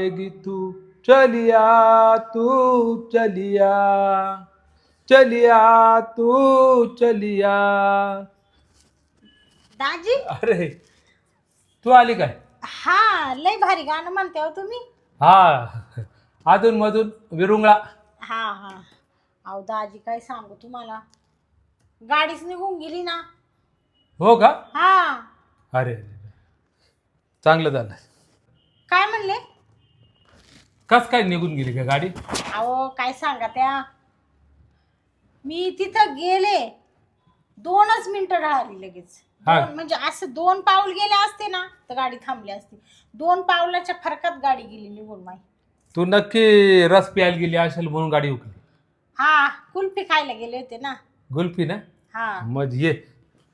जाएगी तू चलिया तू चलिया। चलिया तू चलिया। दाजी? अरे तू आली काय? हा लय भारी गाणं म्हणते हो तुम्ही. हा अधून मधून विरुंगळा. हा हा. अहो दाजी काय सांगू तुम्हाला? गाडीच निघून गेली ना. हो का? हा. अरे चांगलं झालं. काय म्हणले? कस काय निघून गेली का गाडी? अहो काय सांगा त्या? मी तिथं गेले. दोनच मिनिटं राहिली लगेच. हा. दोन- म्हणजे असं दोन पाऊल गेले असते ना तर गाडी थांबली असती. दोन पावलाच्या फरकात गाडी गेली निघून माई. तू नक्की रस प्यायला गेली असेल म्हणून गाडी उकली. हा कुल्फी खायला गेले होते ना. गुल्फी ना? हा. मग ये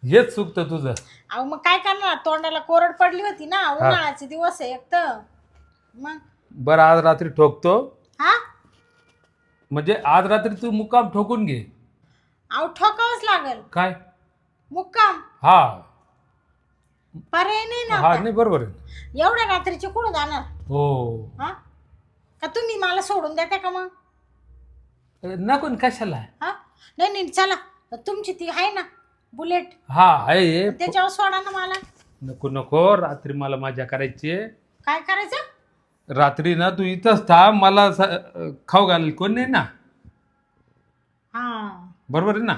हेच चुकतं तुझं. अहो मग काय करणार? तोंडाला कोरड पडली होती ना उन्हाळ्याचे दिवस आहे एक तर. मग? बरं आज रात्री ठोकतो. हा? म्हणजे आज रात्री तू मुक्काम ठोकून घे. अहो ठोकावंच लागल. काय? मुक्काम? हा. पर्याय नाही ना हा आता. नाही बरोबर आहे. एवढ्या रात्रीचे कुठं जाणार? हो. हा? का तुम्ही मला सोडून देता का मग? नको ना कशाला? हा? नाही नाही चला. तुमची ती आहे ना बुलेट. हा आहे. त्याच्यावर सोडा ना मला. नको नको रात्री मला मजा करायची आहे. काय करायचं? रात्री ना तू इथंच थांब मला स- खाऊ घालेल. कोण नाही ना? हा. बरोबर आहे ना?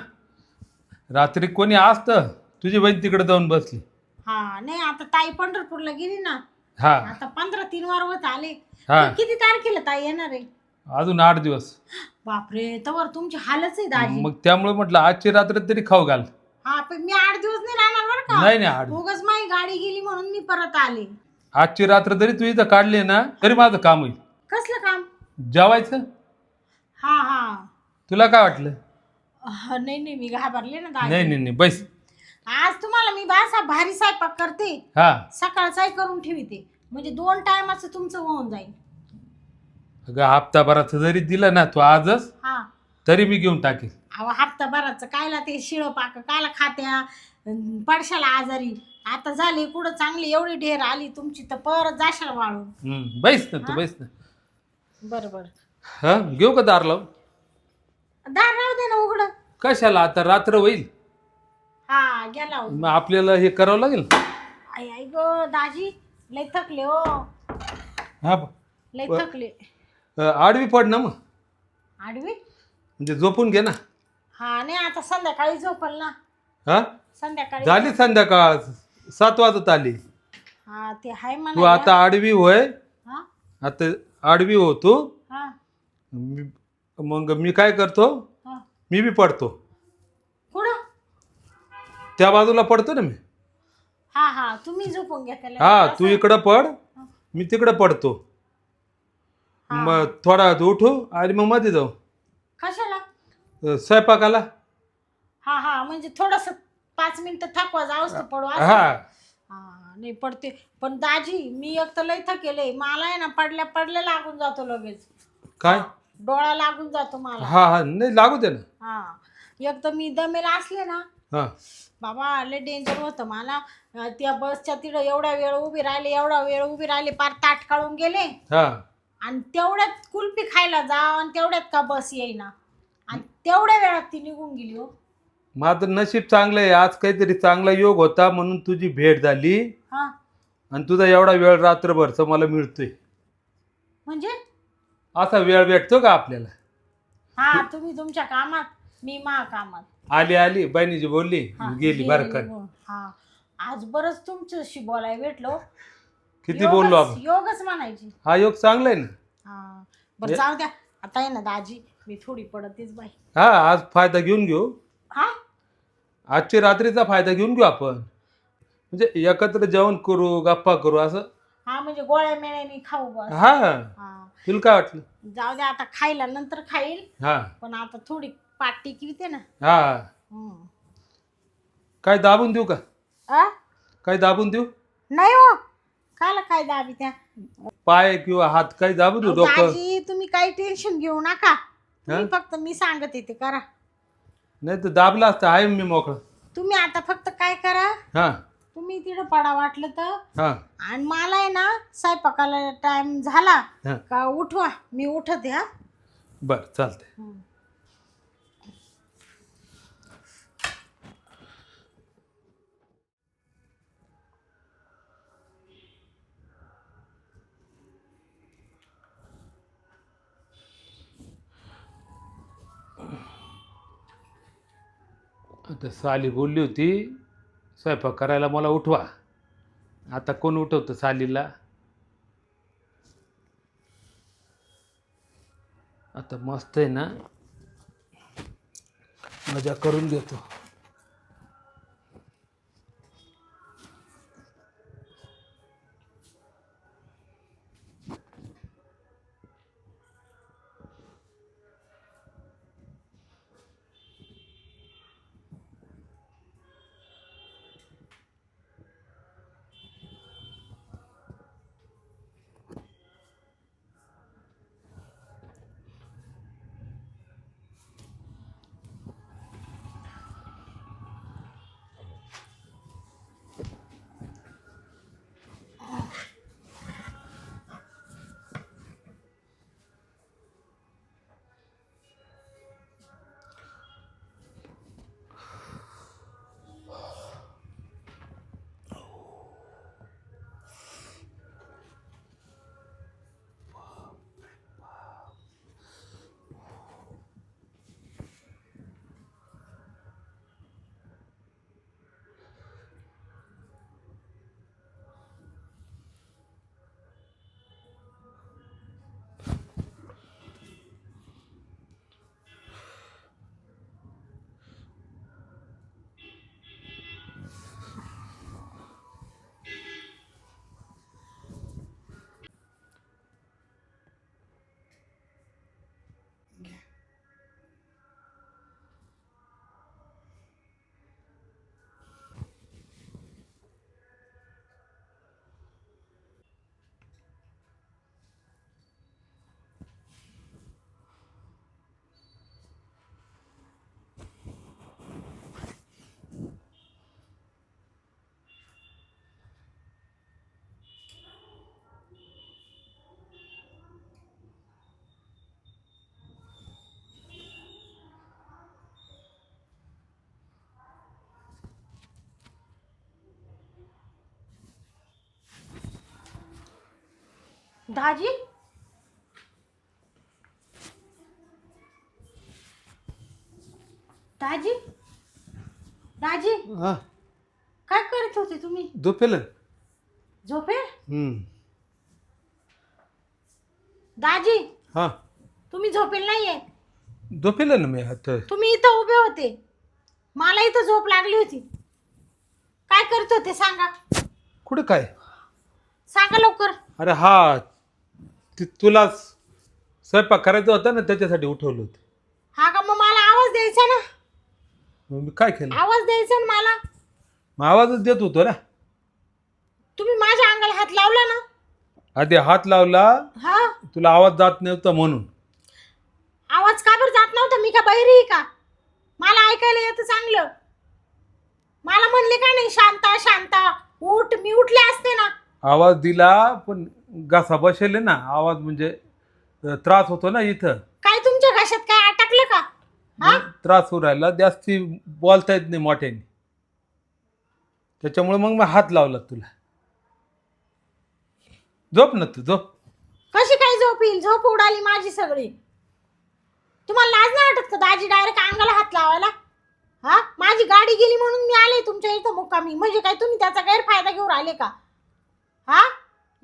रात्री कोणी असतं तुझी बहीण तिकडे जाऊन बसली. हा नाही आता ताई पंढरपूरला गेली ना. हा. आता पंधरा तीन वार होत आले. हा. किती तारखेला ताई येणार आहे? अजून आठ दिवस. बापरे तवर तुमची हालच आहे दाजी. मग त्यामुळे म्हटलं आजची रात्र तरी खाऊ घाल. हा पण मी आठ दिवस नाही राहणार बरं का. नाही नाही आठ उगाच माझी गाडी गेली म्हणून मी परत आले. आजची रात्र जरी तू इथं काढली ना तरी माझं काम होईल. कसलं काम? जेवायचं? हा हा. तुला काय वाटलं? अह, नाही नाही मी घाबरले ना दाजी नाही नाही नाही बैस. आज तुम्हाला मी बासा भारी स्वयंपाक करते. हा. सकाळचाही करून ठेवते. म्हणजे दोन टायमाचं तुमचं होऊन जाईल. अगं हप्ताभराचं जरी दिलं ना तू आजच हा. तरी मी घेऊन टाकेल. अहो हप्ताभराचं कायला ते शिळं पाक कायला खात्या अन पडशाला आजारी. आता झाली कुठं चांगली एवढी ढेर आली तुमची तर परत जाशाल वाळून. हम्म, बैस ना तू बैस ना. बरोबर. हा घेऊ का दार लावून? दार राहू दे ना उघडं. कशाला आता रात्र होईल? हा गेला. मग आपल्याला हे करावं लागेल? आई आई ग दाजी लय थकले हो. हा लय थकले. अं, आडवी पड ना मग. आडवी? म्हणजे झोपून घे ना. हा नाही आता संध्याकाळी झोपल ना. हा? संध्याकाळी झाली संध्याकाळ. सात वाजत आली. हा ते हाय तू म्हणा आता आडवी होय? हा? आता आडवी हो तू? हा. मी- मग मी काय करतो? हा. मी बी पडतो. कुठं त्या बाजूला पडतो ना मी. हा हा. तुम्ही झोपून घ्या त्याला. हा? तू इकडं पड. मी तिकडं पडतो. मग थोडा वेळ उठू आणि मग मध्ये जाऊ. कशाला? अं, स्वयंपाकाला? हा हा. म्हणजे थोडस पाच मिनिटं थकवा जाऊस तर पडू असं? हा. हा नाही पडते. पण दाजी मी एक तर लय थकेले. मला आहे ना पडल्या पडल्या लागून जातो लगेच. काय? डोळा लागून जातो मला. हा हा. नाही लागू दे ना. हा. एक तर मी दमेला असले ना हा. बाबा लय डेंजर होतं मला. अं, त्या बसच्या तिथं एवढा वेळ उभी राहिले एवढा वेळ उभी राहिले पार ताट काढून गेले. हा. आणि तेवढ्यात कुल्फी खायला जा आणि तेवढ्यात का बस येईना. आणि तेवढ्या वेळात ती निघून गेली हो. माझं नशीब चांगलं आहे आज काहीतरी चांगला योग होता म्हणून तुझी भेट झाली. हा. आणि तुझा एवढा वेळ रात्रभरचा मला मिळतोय. म्हणजे? असा वेळ भेटतो का आपल्याला? हा तुम्ही तुमच्या कामात मी मा कामात. आली आली. बहिणीची बोलली हा, गेली बरं का निघून. हा. आज बरंच तुमच्याशी बोलायला भेटलो. किती बोललो आपण? योगच म्हणायची. हा योग चांगला आहे ना? हा. बरं जाऊ द्या. आता आहे ना दाजी मी थोडी पडतेच बाई. हा आज फायदा घेऊन घेऊ. हा? आजची रात्रीचा फायदा घेऊन घेऊ आपण. म्हणजे एकत्र जेवण करू गप्पा करू असं? हा म्हणजे गोळ्या मेळ्याने खाऊ बस. हा. हा. तुला काय वाटलं? जाऊ द्या आता खायला नंतर खाईल. हा. पण आता थोडी पाठ टिकविते ना. हा. हम्म. काय दाबून देऊ का? आ? काय दाबून देऊ? नाही हो. काला काय दाबी त्या पाय किंवा हात काय दाबू देऊ डोकं? दाजी तुम्ही काही टेन्शन घेऊ नका. तुम्ही फक्त मी सांगत येते करा. नाही तर दाबला असतं आहे मी मोकळं. तुम्ही आता फक्त काय करा? हा. तुम्ही तिथं पडा वाटलं तर. हां. आणि मला आहे ना स्वयंपाकाला टाइम झाला हां. का उठवा मी उठते हा. बरं चालतंय. आता साली बोलली होती स्वयंपाक करायला मला उठवा. आता कोण उठवतं सालीला? आता मस्त आहे ना? मजा करून घेतो दाजी? दाजी? दाजी? हां. काय करत होते तुम्ही? झोपेल. झोपे? हम्म. दाजी? हां. तुम्ही झोपेल नाहीये. झोपेल ना मी आता. तुम्ही इथं उभे होते. मला इथं झोप लागली होती. काय करत होते सांगा. कुठं काय? सांगा लवकर. अरे हा ती तुला स्वयंपाक करायचा होता ना त्याच्यासाठी उठवलं होतं. हा का मग मला आवाज द्यायचा ना? मग मी काय केलं? आवाज द्यायचा ना मला? मग आवाजच देत होतो ना. तुम्ही माझ्या अंगाला हात लावला ना? आधी हात लावला हा? तुला आवाज जात नव्हता म्हणून. आवाज का बरं जात नव्हता? मी का बहिरी आहे का? मला ऐकायला येतं चांगलं. मला म्हणले का नाही शांता शांता उठ. मी उठले असते ना. आवाज दिला पण घासा बसेल ना आवाज म्हणजे अ, त्रास होतो ना इथं. काय तुमच्या घशात काय अटकलं का? हा? मग त्रास होऊ राहिला जास्ती बोलता येत नाही मोठ्याने. त्याच्यामुळे मग मी हात लावला तुला. झोप ना तू झोप. कशी काय झोप येईल? झोप उडाली माझी सगळी. तुम्हाला लाज नाही वाटत का दाजी डायरेक्ट अंगाला हात लावायला? हा? माझी गाडी गेली म्हणून मी आले तुमच्या इथं मुक्कामी. म्हणजे काय तुम्ही त्याचा गैरफायदा घेऊन आले का? हा?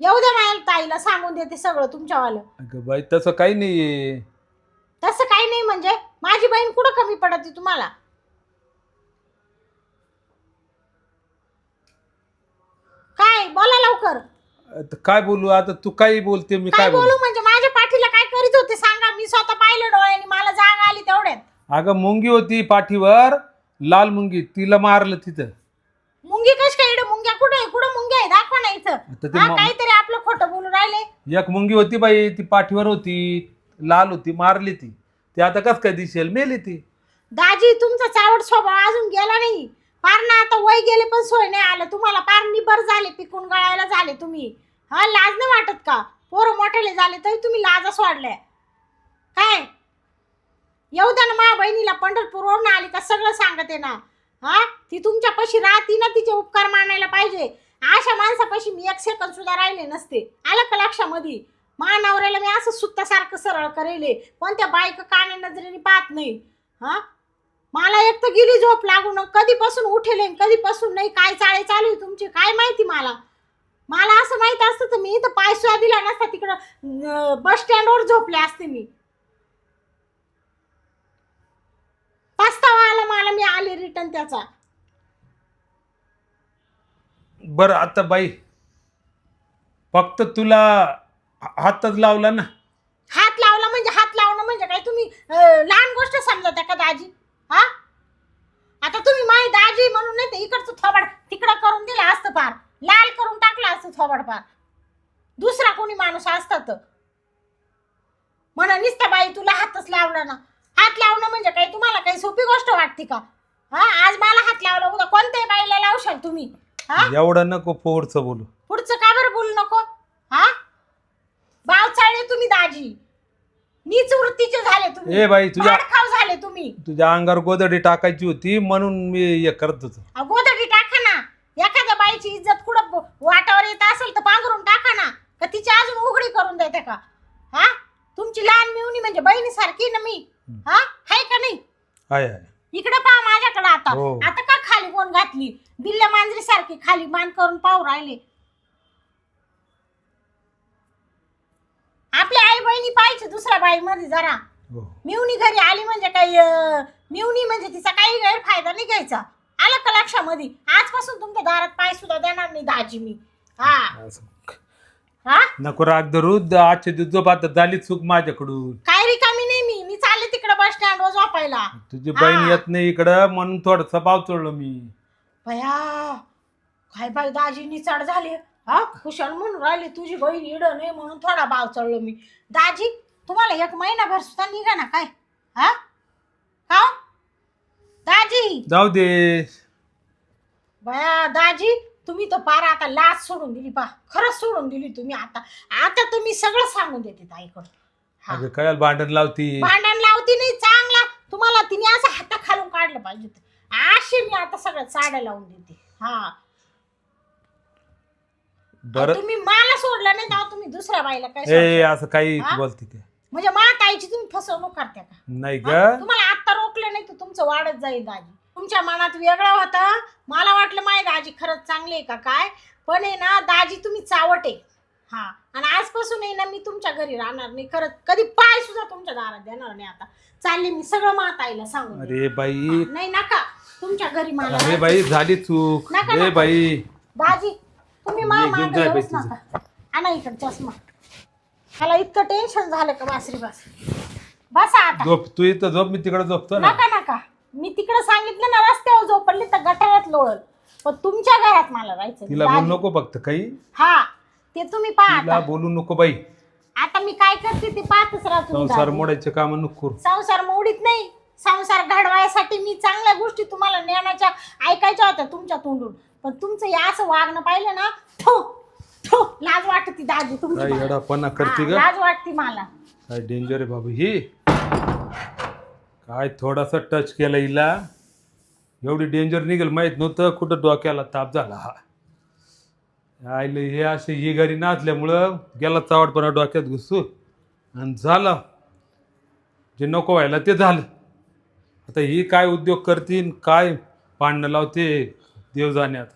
येऊ द्या माझ्या ताईला सांगून देते सगळं तुमच्यावालं. अगं बाई तसं काही नाहीये. तसं काही नाही म्हणजे माझी बहीण कुठं कमी पडते तुम्हाला? काय बोला लवकर. काय बोलू आता तू काही बोलते मी काय काय बोलू? बोलू म्हणजे माझ्या पाठीला काय करीत होते सांगा मी स्वतः पाहिलं डोळ्यांनी मला जाग आली तेवढ्यात. अगं मुंगी होती पाठीवर लाल मुंगी तिला मारलं तिथं. मुंगी कश काय इकडे? मुंग्या कुठे आहे? कुठं मुंग्या आहे? दाखवा ना इथं. आता ते हा, म- काहीतरी आपलं खोटं बोलून राहिले. एक मुंगी होती बाई ती पाठीवर होती लाल होती मारली ती. ती आता कस काय दिसेल? मेली ती. दाजी तुमचा चावट स्वभाव अजून गेला नाही. पार ना आता वय गेले पण सोय नाही आलं. तुम्हाला पार निबर झाले पिकून गळायला झाले तुम्ही. हा लाज नाही वाटत का? पोरं मोठेले झाले तरी तुम्ही लाजा सोडल्या काय? येऊ द्या ना माझ्या बहिणीला पंढरपूरवरून आली का? सगळं सांगते ना. हा? ती तुमच्यापाशी राहती ना तिचे उपकार मानायला पाहिजे. अशा माणसापाशी मी एक सेकंद सुद्धा राहिले नसते. आलं का लक्षामध्ये? नवऱ्याला मी असं सुत्तासारखं सरळ करेले. कोणत्या बायक काने नजरेने पाहत नाही. हा? मला एक तर गेली झोप लागून कधीपासून उठेले कधीपासून नाही काय चाळे चालू आहे तुमची काय माहिती मला? मला असं माहीत असतं तर मी इथं पायसुया दिला नसता तिकडं बस स्टँडवर झोपले असते मी. पस्तावा आला मला मी आले रिटर्न त्याचा. बरं आता बाई फक्त तुला हातच लावला ना? हात लावला म्हणजे हात लावणं म्हणजे काय? तुम्ही अं, लहान गोष्ट समजता का दाजी? हा? आता तुम्ही माही दाजी म्हणून नाही तर इकडचं थोबाड तिकडं करून दिलं असतं पार लाल करून टाकलं असतं थोबाड पार दुसरा कोणी माणूस असतात म्हणा निसता बाई तुला हातच लावला ना. हात लावणं म्हणजे काय? तुम्हाला काही सोपी गोष्ट वाटते का? हा आज मला हात लावला उद्या कोणत्याही बाईला लावशाल तुम्ही. हा? एवढं नको पोरचं बोलू. पुढचं का बरं बोलू नको? हा? बाव चाळले तुम्ही दाजी. नीच वृत्तीचे झाले तुम्ही. ए बाई तुझ्या खाव झाले तुम्ही. तुझ्या अंगावर गोदडी टाकायची होती म्हणून मी हे करत होतो. गोदडी टाका ना. एखाद्या बाईची इज्जत कुठं ब- वाटावर येत असेल तर पांघरून टाका ना. का तिची अजून उघडी करून देते का? हा? तुमची लहान मिवणी म्हणजे बहिणीसारखी ना मी? हा? हाय का नाही? आहे आहे इकडे पहा माझ्याकडे आता. हो. आता का खाली कोण घातली? दिल्ल्या मांजरी सारखी खाली मान करून पाहू राहिले. आपल्या आई बहिणी पाहिजे दुसऱ्या बाईमध्ये जरा. हो. मिवणी घरी आली म्हणजे काही अं, मिवणी म्हणजे तिचा काही गैरफायदा नाही घ्यायचा. आलं का लक्षामध्ये? आजपासून तुमच्या दारात पाय सुद्धा देणार नाही दाजी मी. हा. असं. हा? नको राग धरू द- आजच्या दिवस आता झाली चूक माझ्याकडून. काय रिकामी नाही मी मी चालले तिकडे बस स्टँडवर झोपायला. तुझी बहीण हा. येत नाही इकडं म्हणून थोडसा पाव चढलो मी. भया काय बाई दाजीनी चढ झाली? हा कुशल म्हणून राहिली तुझी बहीण इड नाही म्हणून थोडा भाव चढलो मी. दाजी तुम्हाला एक महिनाभर सुद्धा निघा ना काय? हा? का हो? दाजी! जाऊ दे. बया दाजी! तुम्ही तर पारा आता लाच सोडून दिली पा खरंच सोडून दिली तुम्ही आता. आता तुम्ही सगळं सांगून देते ताईकडून. हा. अगं भांडण लावती. भांडण लावती नाही चांगला. तुम्हाला तिने असं हाता खालून काढलं पाहिजे असे मी आता सगळं चाड्या लावून देते. हा. बरं. तुम्ही मला सोडलं नाही तेव्हा तुम्ही दुसऱ्या बाईला काय ए सोडलं? असं काही हा? बोलते ते. म्हणजे मा ताईची तुम्ही फसवणूक करता का? नाही ग. हा? तुम्हाला आता रोखलं नाही तर तुमचं वाढत जाईल दाजी. तुमच्या मनात वेगळं होतं. मला वाटलं माय दाजी खरंच चांगली आहे का काय? पण आहे ना दाजी तुम्ही चावट आहे. हा. आणि आजपासून आहे ना मी तुमच्या घरी राहणार नाही. खरंच कधी पाय सुद्धा तुमच्या दारात देणार नाही आता. चालले मी सगळं मा ताईला सांगून देते. अरे बाई नाही नका. तुमच्या घरी मला अरे बाई झाली चूक. नका, नका. बाई. दाजी तुम्ही ये, घेऊन बाई आणा इकडे चष्मा. मला इतकं टेन्शन झालं का बासरी बस? बसा आता. झोप तू इथं झोप मी तिकडे झोपतो ना. नका तिकडे सांगितलं ना रस्त्यावर झोपडली तर गटारात लोळल. पण तुमच्या घरात मला राहायचं तिला. बोलू नको फक्त काही. हा ते तुम्ही पहा तिला आता बोलू नको बाई. आता मी काय करते ते पाहतच राहा तुम्ही संसार. मोडायचे काम नको करू. संसार मोडीत नाही संसार घडवायसाठी मी चांगल्या गोष्टी तुम्हाला ज्ञानाच्या ऐकायच्या होत्या तुमच्या तोंडून. पण तुमचं हे असं वागणं पाहिलं ना थो थो लाज वाटते दाजी तुमची काय मला. येडापणा करते हा, ग लाज वाटते मला. काय डेंजर आहे बाबू ही? काय थोडासा टच केला हिला. एवढी डेंजर निघेल माहीत नव्हतं कुठं डोक्याला ताप झाला हा. आईले हे असे ही घरी नाचल्यामुळं गेला चावटपणा डोक्यात घुसू. आणि झालं. जे नको व्हायला ते झालं. आता ही काय उद्योग करतीन काय पाडणं लावते देव जाण्यात